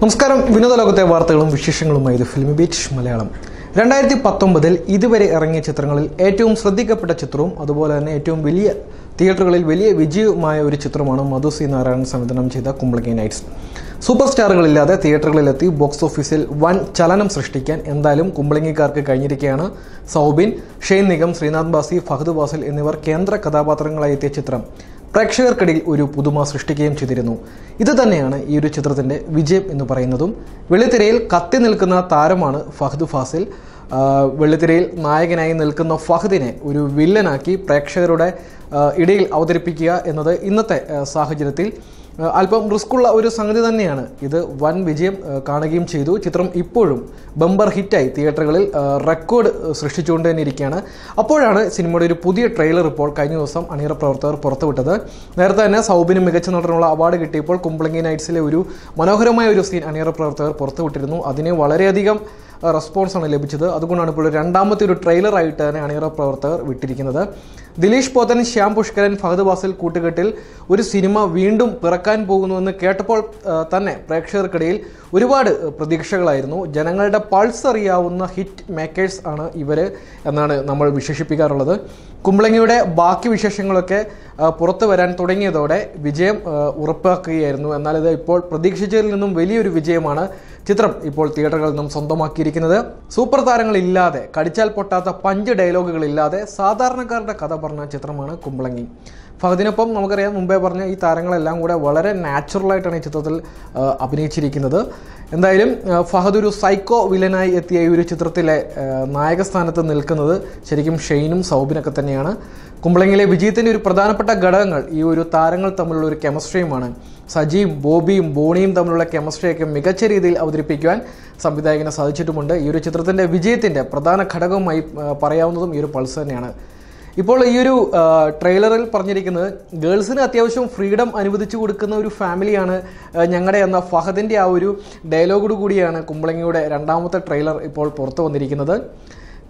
നമസ്കാരം. വിനോദ ലോകത്തെ വാർത്തകളും വിശേഷങ്ങളുമായി ഇത് ഫിലിം ബീച്ച് മലയാളം. രണ്ടായിരത്തി പത്തൊമ്പതിൽ ഇതുവരെ ഇറങ്ങിയ ചിത്രങ്ങളിൽ ഏറ്റവും ശ്രദ്ധിക്കപ്പെട്ട ചിത്രവും അതുപോലെ തന്നെ ഏറ്റവും വലിയ തിയേറ്ററുകളിൽ വലിയ വിജയമായ ഒരു ചിത്രമാണ് മധു സി നാരായണൻ സംവിധാനം ചെയ്ത കുമ്പളങ്ങി നൈറ്റ്സ്. സൂപ്പർ സ്റ്റാറുകളില്ലാതെ തിയേറ്ററുകളിലെത്തി ബോക്സ് ഓഫീസിൽ വൻ ചലനം സൃഷ്ടിക്കാൻ എന്തായാലും കുമ്പളങ്ങിക്കാർക്ക് കഴിഞ്ഞിരിക്കുകയാണ് സൗബിൻ ഷെയ്ൻ നിഗം ശ്രീനാഥ് ബാസി ഫഹദ് വാസിൽ എന്നിവർ കേന്ദ്ര കഥാപാത്രങ്ങളായി എത്തിയ ചിത്രം. പ്രേക്ഷകർക്കിടയിൽ ഒരു പുതുമ സൃഷ്ടിക്കുകയും ചെയ്തിരുന്നു. ഇത് തന്നെയാണ് ഈ ഒരു ചിത്രത്തിന്റെ വിജയം എന്ന് പറയുന്നതും. വെള്ളിത്തിരയിൽ കത്തി നിൽക്കുന്ന താരമാണ് ഫഹദ് ഫാസിൽ. വെള്ളിത്തിരയിൽ നായകനായി നിൽക്കുന്ന ഫഹദിനെ ഒരു വില്ലനാക്കി പ്രേക്ഷകരുടെ ഇടയിൽ അവതരിപ്പിക്കുക എന്നത് ഇന്നത്തെ സാഹചര്യത്തിൽ. അല്പം റിസ്ക്കുള്ള ഒരു സംഗതി തന്നെയാണ്. ഇത് വൻ വിജയം കാണുകയും ചെയ്തു. ചിത്രം ഇപ്പോഴും ബമ്പർ ഹിറ്റായി തിയേറ്ററുകളിൽ റെക്കോർഡ് സൃഷ്ടിച്ചുകൊണ്ട് തന്നെ ഇരിക്കുകയാണ്. അപ്പോഴാണ് സിനിമയുടെ ഒരു പുതിയ ട്രെയിലർ ഇപ്പോൾ കഴിഞ്ഞ ദിവസം അണിയറ പ്രവർത്തകർ പുറത്തുവിട്ടത്. നേരത്തെ തന്നെ സൗബിന് മികച്ച നടനുള്ള അവാർഡ് കിട്ടിയപ്പോൾ കുമ്പളങ്ങി നൈറ്റ്സിലെ ഒരു മനോഹരമായ ഒരു സീൻ അണിയറ പ്രവർത്തകർ പുറത്തുവിട്ടിരുന്നു. അതിനെ വളരെയധികം റെസ്പോൺസാണ് ലഭിച്ചത്. അതുകൊണ്ടാണ് ഇപ്പോൾ രണ്ടാമത്തെ ഒരു ട്രെയിലറായിട്ട് തന്നെ അണിയറ പ്രവർത്തകർ വിട്ടിരിക്കുന്നത്. ദിലീഷ് പോത്തൻ ശ്യാം പുഷ്കരൻ ഫഹദ് വാസിൽ കൂട്ടുകെട്ടിൽ ഒരു സിനിമ വീണ്ടും പിറക്കാൻ പോകുന്നുവെന്ന് കേട്ടപ്പോൾ തന്നെ പ്രേക്ഷകർക്കിടയിൽ ഒരുപാട് പ്രതീക്ഷകളായിരുന്നു. ജനങ്ങളുടെ പൾസ് അറിയാവുന്ന ഹിറ്റ് മേക്കേഴ്സ് ആണ് ഇവർ എന്നാണ് നമ്മൾ വിശേഷിപ്പിക്കാറുള്ളത്. കുമ്പളങ്ങിയുടെ ബാക്കി വിശേഷങ്ങളൊക്കെ പുറത്തു വരാൻ തുടങ്ങിയതോടെ വിജയം ഉറപ്പാക്കുകയായിരുന്നു. എന്നാൽ ഇത് ഇപ്പോൾ പ്രതീക്ഷിച്ചതിൽ നിന്നും വലിയൊരു വിജയമാണ് ചിത്രം ഇപ്പോൾ തിയേറ്ററുകളിൽ നിന്നും സ്വന്തമാക്കിയിരിക്കുന്നത്. സൂപ്പർ താരങ്ങളില്ലാതെ കടിച്ചാൽ പൊട്ടാത്ത പഞ്ച് ഡയലോഗുകളില്ലാതെ സാധാരണക്കാരുടെ കഥ പറഞ്ഞ ചിത്രമാണ് കുമ്പളങ്ങി. ഫഹദിനൊപ്പം നമുക്കറിയാം മുമ്പേ പറഞ്ഞ ഈ താരങ്ങളെല്ലാം കൂടെ വളരെ നാച്ചുറലായിട്ടാണ് ഈ ചിത്രത്തിൽ അഭിനയിച്ചിരിക്കുന്നത്. എന്തായാലും ഫഹദ് ഒരു സൈക്കോ വില്ലനായി എത്തിയ ഈ ഒരു ചിത്രത്തിലെ നായകസ്ഥാനത്ത് നായക സ്ഥാനത്ത് നിൽക്കുന്നത് ശരിക്കും ഷെയ്നും സൗബിനൊക്കെ തന്നെയാണ്. കുമ്പളങ്ങിലെ വിജയത്തിന്റെ ഒരു പ്രധാനപ്പെട്ട ഘടകങ്ങൾ ഈ ഒരു താരങ്ങൾ തമ്മിലുള്ള ഒരു കെമിസ്ട്രിയുമാണ് സജിയും ബോബിയും ബോണിയും തമ്മിലുള്ള കെമിസ്ട്രിയൊക്കെ മികച്ച രീതിയിൽ അവതരിപ്പിക്കുവാൻ സംവിധായകന് സാധിച്ചിട്ടുമുണ്ട്. ഈ ഒരു ചിത്രത്തിന്റെ വിജയത്തിന്റെ പ്രധാന ഘടകമായി പറയാവുന്നതും ഈ ഒരു പൾസ് തന്നെയാണ്. ഇപ്പോൾ ഈ ഒരു ട്രെയിലറിൽ പറഞ്ഞിരിക്കുന്നത് ഗേൾസിന് അത്യാവശ്യം ഫ്രീഡം അനുവദിച്ചു കൊടുക്കുന്ന ഒരു ഫാമിലിയാണ് ഞങ്ങളുടെ എന്ന ഫഹദിന്റെ ആ ഒരു ഡയലോഗോട് കൂടിയാണ് കുമ്പളങ്ങിയുടെ രണ്ടാമത്തെ ട്രെയിലർ ഇപ്പോൾ പുറത്തു വന്നിരിക്കുന്നത്.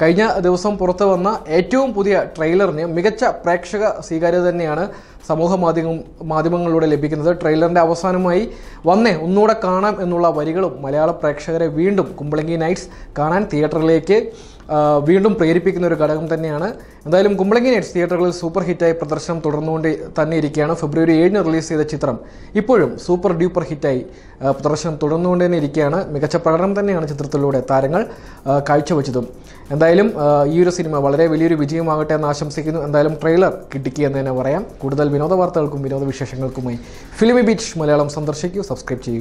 കഴിഞ്ഞ ദിവസം പുറത്തു വന്ന ഏറ്റവും പുതിയ ട്രെയിലറിന് മികച്ച പ്രേക്ഷക സ്വീകാര്യത തന്നെയാണ് സമൂഹ മാധ്യമം മാധ്യമങ്ങളിലൂടെ ലഭിക്കുന്നത്. ട്രെയിലറിന്റെ അവസാനമായി വന്നേ ഒന്നുകൂടെ കാണാം എന്നുള്ള വരികളും മലയാള പ്രേക്ഷകരെ വീണ്ടും കുമ്പളങ്ങി നൈറ്റ്സ് കാണാൻ തിയേറ്ററിലേക്ക് വീണ്ടും പ്രേരിപ്പിക്കുന്ന ഒരു ഘടകം തന്നെയാണ്. എന്തായാലും കുമ്പളങ്ങി നൈറ്റ്സ് തിയേറ്ററുകളിൽ സൂപ്പർ ഹിറ്റായി പ്രദർശനം തുടർന്നുകൊണ്ട് തന്നെ ഇരിക്കുകയാണ്. ഫെബ്രുവരി ഏഴിന് റിലീസ് ചെയ്ത ചിത്രം. ഇപ്പോഴും സൂപ്പർ ഡ്യൂപ്പർ ഹിറ്റായി പ്രദർശനം തുടർന്നുകൊണ്ട് തന്നെ ഇരിക്കുകയാണ്. മികച്ച പ്രകടനം തന്നെയാണ് ചിത്രത്തിലൂടെ താരങ്ങൾ കാഴ്ചവെച്ചതും. എന്തായാലും ഈ ഒരു സിനിമ വളരെ വലിയൊരു വിജയമാകട്ടെ എന്ന് ആശംസിക്കുന്നു. എന്തായാലും ട്രെയിലർ കിട്ടിക്കി എന്ന് തന്നെ പറയാം. കൂടുതൽ വിനോദ വാർത്തകൾക്കും വിനോദ വിശേഷങ്ങൾക്കുമായി ഫിലിമി ബീച്ച് മലയാളം സന്ദർശിക്കൂ. സബ്സ്ക്രൈബ് ചെയ്യൂ.